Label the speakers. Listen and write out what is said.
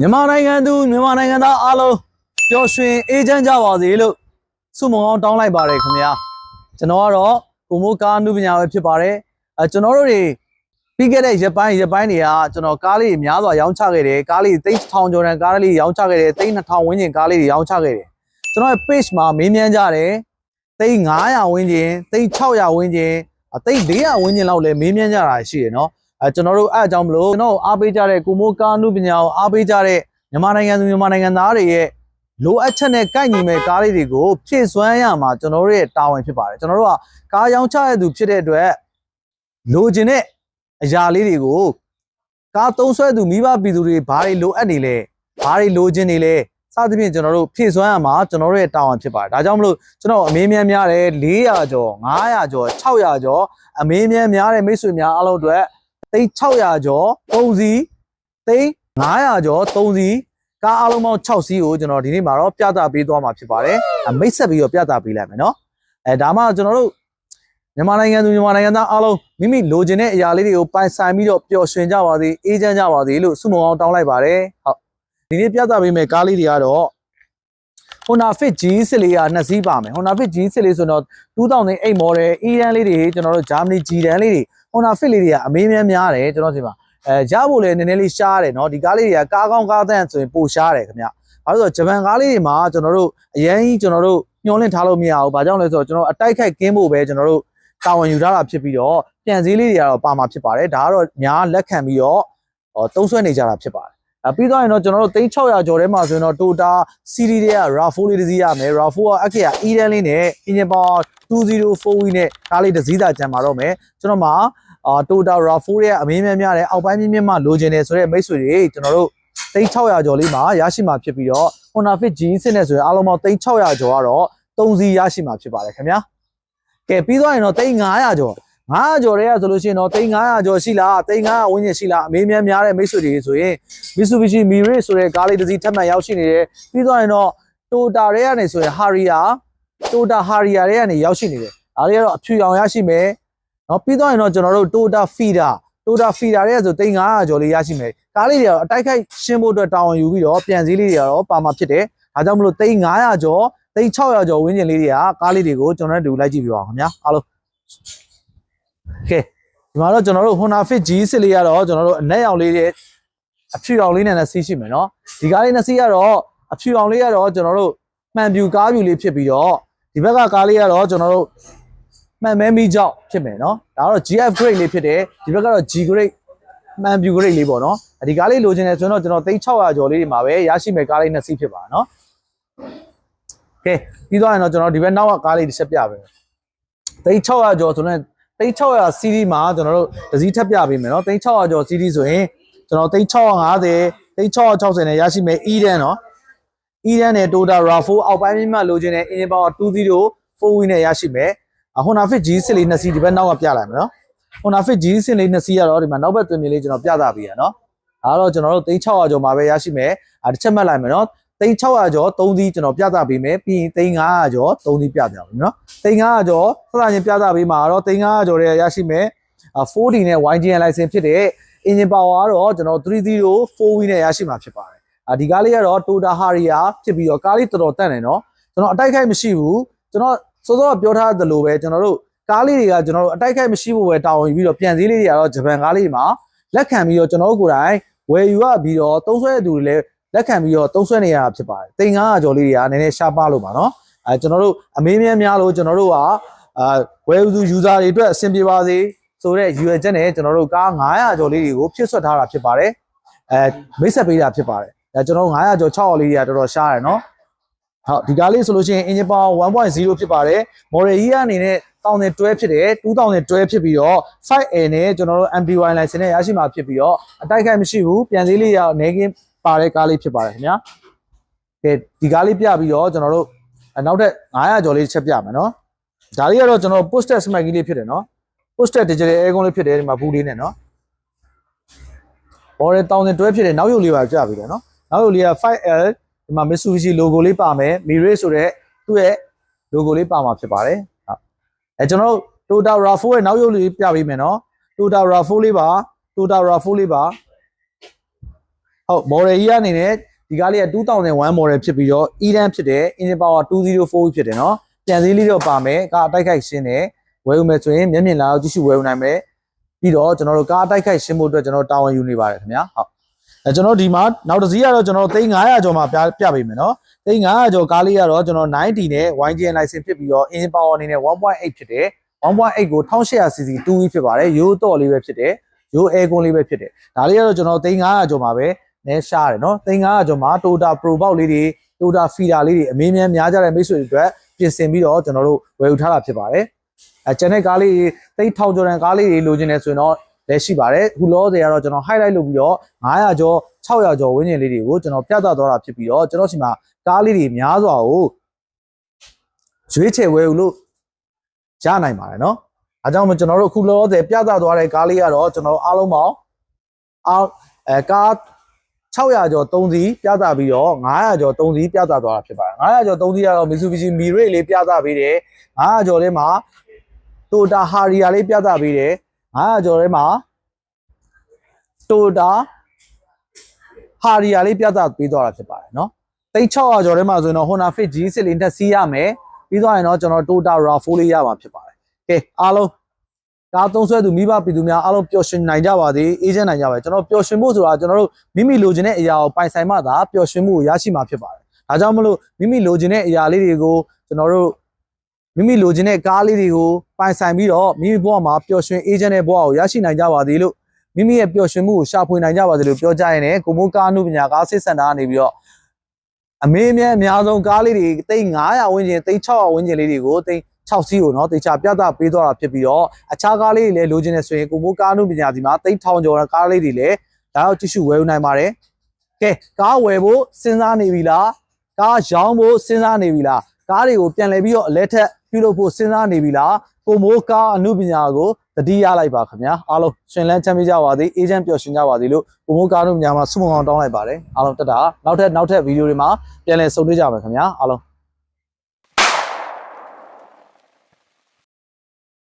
Speaker 1: မြန်မာနိုင်ငံသူမြန်မာနိုင်ငံသားအားလုံးပျော်ရွှင်အေးချမ်းကြပါစေလို့ဆုမွန်ကောင်းတောင်းလိုက်ပါတယ်ခင်ဗျာကျွန်တော်ကတော့ကိုမိုးကားနုပညာပဲဖြစ်ပါတယ်အဲကျွန်တော်တို့တွေပြီးခဲ့တဲ့ရက်ပိုင်းရက်ပိုင်းတွေကကျွန်တော်ကားလေးတွေများစွာရောင်းချခဲ့တယ်ကားလေးသိန်း1000ကျော်တန်ကားလေးရောင်းချခဲ့တယ်သိန်း2000ဝန်းကျင်ကားလေးတွေရောင်းချခဲ့တယ်ကျွန်တော်ရဲ့ page မှာမေးမြန်းကြတယ်သိန်း900ဝန်းကျင်သိန်း600ဝန်းကျင်အသိန်း400ဝန်းကျင်လောက်လည်းမေးမြန်းကြတာရှိတယ်နော် အဲကျွန်တော်တို့အဲအကြောင်းမလို့ကျွန်တော်တို့အားပေးကြတဲ့ကိုမိုးကာနုပညာကိုအားပေးကြတဲ့မြန်မာနိုင်ငံသူမြန်မာနိုင်ငံသားတွေရဲ့လိုအပ်ချက်နဲ့ကိုက်ညီမဲ့ကားလေးတွေကိုဖြည့်စွမ်းရမှာကျွန်တော်တို့ရဲ့တာဝန်ဖြစ်ပါတယ်ကျွန်တော်တို့ကကားရောင်းချရတဲ့သူဖြစ်တဲ့အတွက်လိုချင်တဲ့အရာလေးတွေကိုကားသုံးဆွဲသူမိဘပြည်သူတွေဘာတွေလိုအပ်နေလဲဘာတွေလိုချင်နေလဲစသဖြင့်ကျွန်တော်တို့ဖြည့်စွမ်းရမှာကျွန်တော်တို့ရဲ့တာဝန်ဖြစ်ပါတယ်ဒါကြောင့်မလို့ကျွန်တော်အမေးမြန်းများတယ်400ကျော်500ကျော်600ကျော်အမေးမြန်းများတဲ့မိတ်ဆွေများအားလုံးအတွက် သိန်း600ကျော်3စီးသိန်း900ကျော်3စီးကားအားလုံးပေါင်း6စီးကိုကျွန်တော်ဒီနေ့မှာတော့ပြသပေးသွားမှာဖြစ်ပါတယ်အမိတ်ဆက်ပြီးတော့ပြသပေးလိုက်မယ်နော်အဲဒါမှကျွန်တော်တို့မြန်မာနိုင်ငံသူမြန်မာနိုင်ငံသားအားလုံးမိမိလိုချင်တဲ့အရာလေးတွေကိုပိုင်ဆိုင်ပြီးတော့ပျော်ရွှင်ကြပါစေအေးချမ်းကြပါစေလို့ဆုမွန်အောင်တောင်းလိုက်ပါတယ်ဟုတ်ဒီနေ့ပြသပေးမယ့်ကားလေးတွေကတော့ Honda Fit G6 လေးကနှစ်စီးပါမယ် Honda Fit G6 လေးဆိုတော့2008 model Edan လေးတွေကျွန်တော်တို့ Germany G တန်းလေးတွေ Honda Fit လေးတွေကအမေးများများတယ်ကျွန်တော်ဒီမှာအဲရဖို့လည်းနည်းနည်းလေးရှားတယ်เนาะဒီကားလေးတွေကကားကောင်းကားသန့်ဆိုရင်ပိုရှားတယ်ခင်ဗျ။ဘာလို့လဲဆိုတော့ဂျပန်ကားလေးတွေမှာကျွန်တော်တို့အရင်ကြီးကျွန်တော်တို့ညှော်လင့်ထားလို့မရဘူး။ဘာကြောင့်လဲဆိုတော့ကျွန်တော်အတိုက်ခိုက်ကင်းဖို့ပဲကျွန်တော်တို့တာဝန်ယူထားတာဖြစ်ပြီးတော့ပြန်စည်းလေးတွေကတော့ပါမှာဖြစ်ပါတယ်။ဒါကတော့များလက်ခံပြီးတော့ဟောတုံးဆွဲနေကြတာဖြစ်ပါတယ်။အဲ ပြီးတော့ရင်တော့ကျွန်တော်တို့3600ကျော်ထဲမှာဆိုရင်တော့ Toyota Series တွေက RAV4 လေးတစ်စီးရမယ်။ RAV4 ကအခက်ရ Eden လေးနဲ့ engine power 204 wheel နဲ့ကားလေးတစ်စီးသာကျန်ပါတော့မယ်။ကျွန်တော်မှာအာ Toyota RAV4 ရဲ့အမင်းများများတဲ့အောက်ပိုင်းမြင့်မြင့်မှလိုချင်တယ်ဆိုတဲ့မိတ်ဆွေတွေကျွန်တော်တို့3600ကျော်လေးမှာရရှိမှာဖြစ်ပြီးတော့ Honda Fit G6 နဲ့ဆိုရင်အားလုံးပေါင်း3600ကျော်ကတော့3စီးရရှိမှာဖြစ်ပါတယ်ခင်ဗျာကဲပြီးသွားရင်တော့3500ကျော် 900ကျော်တွေကဆိုလို့ရှိရင်တော့3500ကျော်ရှိလား3500ဝန်းကျင်ရှိလားအမေးများများတဲ့မိတ်ဆွေတွေဆိုရင် Mitsubishi Mirai ဆိုတဲ့ကားလေးတစ်စီးထပ်မံရောက်ရှိနေတယ်ပြီးသွားရင်တော့ Toyota တွေကနေဆိုရင် Harrier Toyota Harrier တွေကနေရောက်ရှိနေတယ်ဒါတွေကတော့အဖြူရောင်ရရှိမယ်နော်ပြီးသွားရင်တော့ကျွန်တော်တို့ Toyota Fider Toyota Fider တွေကဆို3500ကျော်လေးရရှိမယ်ကားလေးတွေကတော့အတိုက်ခိုက်ရှင်းဖို့အတွက်တာဝန်ယူပြီးတော့ပြန်စည်းလေးတွေကတော့ပါမှာဖြစ်တယ်ဒါကြောင့်မလို့3500ကျော်3600ကျော်ဝန်းကျင်လေးတွေကကားလေးတွေကိုကျွန်တော်တို့လိုက်ကြည့်ပြပါအောင်ခင်ဗျာအားလုံး ကဲဒီမှာတော့ကျွန်တော်တို့ Honda Fit G6 လေးကတော့ကျွန်တော်တို့အနက်ရောင်လေးတွေအဖြူရောင်လေးနဲ့လည်းစီးရှိမယ်နော်ဒီကားလေးနှစ်စီးကတော့အဖြူရောင်လေးကတော့ကျွန်တော်တို့မှန်ပြူကားပြူလေးဖြစ်ပြီးတော့ဒီဘက်ကကားလေးကတော့ကျွန်တော်တို့မှန်မဲမီကြောက်ဖြစ်မယ်နော်ဒါကတော့ GF grade လေးဖြစ်တယ်ဒီဘက်ကတော့ G grade မှန်ပြူ grade လေးပေါ့နော်ဒီကားလေးလိုချင်တယ်ဆိုတော့ကျွန်တော်3600ကျော်လေးတွေမှာပဲရရှိမယ်ကားလေးနှစ်စီးဖြစ်ပါနော်ကဲပြီးသွားရင်တော့ကျွန်တော်ဒီဘက်နောက်ကကားလေးတစ်ချက်ပြပေးမယ်3600ကျော်ဆိုတော့ 3600 CD မှာကျွန်တော်တို့တစ်စီးထပ်ပြပေးမယ်နော်3600ကျော် CD ဆိုရင်ကျွန်တော်3650 3660နဲ့ရရှိမယ် Eden နော် Eden နဲ့ Toyota RAV4 အောက်ပိုင်းမြင့်မှလိုချင်တဲ့ engine power 204 wheel နဲ့ရရှိမယ် Honda Fit G6 လေးနှစ်စီးဒီဘက်နောက်ကပြလိုက်မယ်နော် Honda Fit G6 လေးနှစ်စီးကတော့ဒီမှာနောက်ဘက်သွင်းလေးကျွန်တော်ပြသပေးရနော်ဒါကတော့ကျွန်တော်တို့3600ကျော်မှာပဲရရှိမယ်အဲတစ်ချက်မှတ်လိုက်မယ်နော် 3600ကျော်3စီးကျွန်တော်ပြသပေးမယ်ပြီးရင်3500ကျော်3စီးပြပြမယ်နော်3500ကျော်စသချင်းပြသပေးမှာတော့3500ကျော်တွေရရှိမယ် 4D နဲ့ YGN license ဖြစ်တဲ့ engine power ကတော့ကျွန်တော်304 wheel နဲ့ရရှိမှာဖြစ်ပါတယ်အာဒီကားလေးကတော့ Toyota Harrier ဖြစ်ပြီးတော့ကားလေးတော်တော်တန့်တယ်နော်ကျွန်တော်အတိုက်ခိုက်မရှိဘူးကျွန်တော်စောစောကပြောထားသလိုပဲကျွန်တော်တို့ကားလေးတွေကကျွန်တော်တို့အတိုက်ခိုက်မရှိဖို့ပဲတာဝန်ယူပြီးတော့ပြန်စည်းလေးတွေကတော့ဂျပန်ကားလေးတွေမှာလက်ခံပြီးတော့ကျွန်တော်တို့ကိုယ်တိုင်ဝယ်ယူရပြီးတော့သုံးဆွဲတဲ့သူတွေလည်း လက်ခံပြီးတော့သုံးဆွဲနေရတာဖြစ်ပါတယ်။တိန်900ကျော်လေးတွေကနည်းနည်းရှားပါလို့ပါနော်။အဲကျွန်တော်တို့အမေးများများလို့ကျွန်တော်တို့ကအာဝယ်ယူသူ user တွေအတွက်အဆင်ပြေပါစေဆိုတဲ့ရည်ရွယ်ချက်နဲ့ကျွန်တော်တို့ကား900ကျော်လေးတွေကိုဖြစ်ဆွတ်ထားတာဖြစ်ပါတယ်။အဲမိတ်ဆက်ပေးတာဖြစ်ပါတယ်။အဲကျွန်တော်တို့900ကျော်600လေးတွေကတော်တော်ရှားတယ်နော်။ဟုတ်ဒီကားလေးဆိုလို့ရှိရင် engine power 1.0ဖြစ်ပါတယ် model year အနေနဲ့1012ဖြစ်တယ်2012ဖြစ်ပြီးတော့ 5A နဲ့ကျွန်တော်တို့ MPY license နဲ့ရရှိမှာဖြစ်ပြီးတော့အတိုက်ခိုက်မရှိဘူးပြန်သေးလေးရနေကင်း ပါတဲ့ကားလေးဖြစ်ပါတယ်ခင်ဗျာကဲဒီကားလေးပြပြီးတော့ကျွန်တော်တို့နောက်ထပ်900ကျော်လေးချက်ပြမယ်နော်ဒါလေးကတော့ကျွန်တော် posted smart ကြီးလေးဖြစ်တယ်နော် posted digital aircon လေးဖြစ်တယ်ဒီမှာဘူးလေးနဲ့နော် model 1012ဖြစ်တယ်နောက်ရုပ်လေးပါပြပြီးတယ်နော်နောက်ရုပ်လေးက 5L ဒီမှာ Mitsubishi logo လေးပါမယ် Mirai ဆိုတဲ့သူ့ရဲ့ logo လေးပါမှာဖြစ်ပါတယ်ဟုတ်အဲကျွန်တော်တို့ Toyota RAV4 ရဲ့နောက်ရုပ်လေးပြပေးမယ်နော် Toyota RAV4 လေးပါ Toyota RAV4 လေးပါ ဟုတ် model ကြီးအနေနဲ့ဒီကားလေးက2001 model ဖြစ်ပြီးတော့ E-dan ဖြစ်တယ် engine power 204ဖြစ်တယ်နော်ပြန်စည်းလေးတော့ပါမယ်ကားအတိုက်ခိုက်ရှင်းတယ်ဝယ်ဦးမယ်ဆိုရင်မျက်မြင်လာကြည့်ရှုဝယ်ဦးနိုင်မယ်ပြီးတော့ကျွန်တော်တို့ကားအတိုက်ခိုက်ရှင်းဖို့အတွက်ကျွန်တော်တာဝန်ယူနေပါတယ်ခင်ဗျာဟုတ်အဲကျွန်တော်ဒီမှာနောက်တစ်စီးကတော့ကျွန်တော်သိန်း900ကျော်မှာပြပြပေးမယ်နော်သိန်း900ကျော်ကားလေးကတော့ကျွန်တော်90နဲ့ YGN license ဖြစ်ပြီးတော့ engine power အနေနဲ့1.8ဖြစ်တယ်1.8ကို 1800cc 2E ဖြစ်ပါတယ်ရိုးတော့လေးပဲဖြစ်တယ်ရိုး air con လေးပဲဖြစ်တယ်ဒါလေးကတော့ကျွန်တော်သိန်း900ကျော်မှာပဲ နဲရှားတယ်နော်သိန်း900ကျော်မှာ Toyota Pro Box လေးတွေ Toyota Feeder လေးတွေအမင်းများများကြတဲ့မိတ်ဆွေတွေအတွက်ပြင်ဆင်ပြီးတော့ကျွန်တော်တို့ဝယ်ယူထားတာဖြစ်ပါတယ်အဲကျန်တဲ့ကားလေးတွေသိန်း1000ကျော်တန်ကားလေးတွေလိုချင်တယ်ဆိုရင်တော့လည်းရှိပါတယ်အခုလောဆယ်ကတော့ကျွန်တော် highlight လုပ်ပြီးတော့900ကျော်600ကျော်ဝန်းကျင်လေးတွေကိုကျွန်တော်ပြသသွားတာဖြစ်ပြီးတော့ကျွန်တော်စီမှာကားလေးတွေများစွာကိုရွေးချယ်ဝယ်ယူလို့ရနိုင်ပါတယ်နော်အဲကြောင့်မကျွန်တော်တို့အခုလောဆယ်ပြသသွားတဲ့ကားလေးကတော့ကျွန်တော်အားလုံးပေါင်းအားအဲကား 600ကျော်3စီးပြသပြီးတော့900ကျော်3စီးပြသသွားတာဖြစ်ပါတယ်900ကျော်3စီးကတော့ Mitsubishi Mirai လေးပြသပေးတယ်900ကျော်လေးမှာ Toyota Harrier လေးပြသပေးတယ်900ကျော်လေးမှာ Toyota Harrier လေးပြသပေးသွားတာဖြစ်ပါတယ်เนาะတိတ်600ကျော်ထဲမှာဆိုရင်တော့ Honda Fit G6 လေးတက်စီးရမယ်ပြီးသွားရင်တော့ကျွန်တော် Toyota RAV4 လေးရမှာဖြစ်ပါတယ်ကဲအားလုံး ကားသုံးဆွဲသူမိဘပြည်သူများအားလုံးပျော်ရွှင်နိုင်ကြပါသေးအေးချမ်းနိုင်ကြပါစေကျွန်တော်ပျော်ရွှင်ဖို့ဆိုတာကျွန်တော်တို့မိမိလိုချင်တဲ့အရာကိုပိုင်ဆိုင်မှသာပျော်ရွှင်မှုကိုရရှိမှာဖြစ်ပါတယ်ဒါကြောင့်မလို့မိမိလိုချင်တဲ့အရာလေးတွေကိုကျွန်တော်တို့မိမိလိုချင်တဲ့ကားလေးတွေကိုပိုင်ဆိုင်ပြီးတော့မိမိဘဝမှာပျော်ရွှင်အေးချမ်းတဲ့ဘဝကိုရရှိနိုင်ကြပါသေးလို့မိမိရဲ့ပျော်ရွှင်မှုကိုရှာဖွေနိုင်ကြပါစေလို့ပြောကြရင်လည်းကိုမိုးကားအမှုပညာကားစစ်စင်တာကနေပြီးတော့အမေအမြဲအများဆုံးကားလေးတွေတိတ်900ဝန်းကျင်တိတ်600ဝန်းကျင်လေးတွေကိုတိတ် 6စီးကိုနော်တေချာပြသပေးသွားတာဖြစ်ပြီးတော့အခြားကားလေးတွေလည်းလိုချင်နေဆိုရင်ကိုမိုးကားနုပညာစီမှာတိတ်ထောင်ကျော်တဲ့ကားလေးတွေလည်းဒါတော့ကြည့်ရှုဝယ်ယူနိုင်ပါတယ်ကဲကားဝယ်ဖို့စဉ်းစားနေပြီလားကားရောင်းဖို့စဉ်းစားနေပြီလားကားတွေကိုပြန်လည်ပြီးတော့အလဲထက်ပြုလုပ်ဖို့စဉ်းစားနေပြီလားကိုမိုးကားအမှုပညာကိုတတိယလိုက်ပါခင်ဗျာအားလုံးရှင်လန်းချမ်းမြေ့ကြပါသည်အေဂျင့်ပျော်ရွှင်ကြပါသည်လို့ကိုမိုးကားတို့များမှာဆုမွန်အောင်တောင်းလိုက်ပါတယ်အားလုံးတက်တာနောက်ထပ်နောက်ထပ်ဗီဒီယိုတွေမှာပြန်လည်ဆုံတွေ့ကြပါခင်ဗျာအားလုံး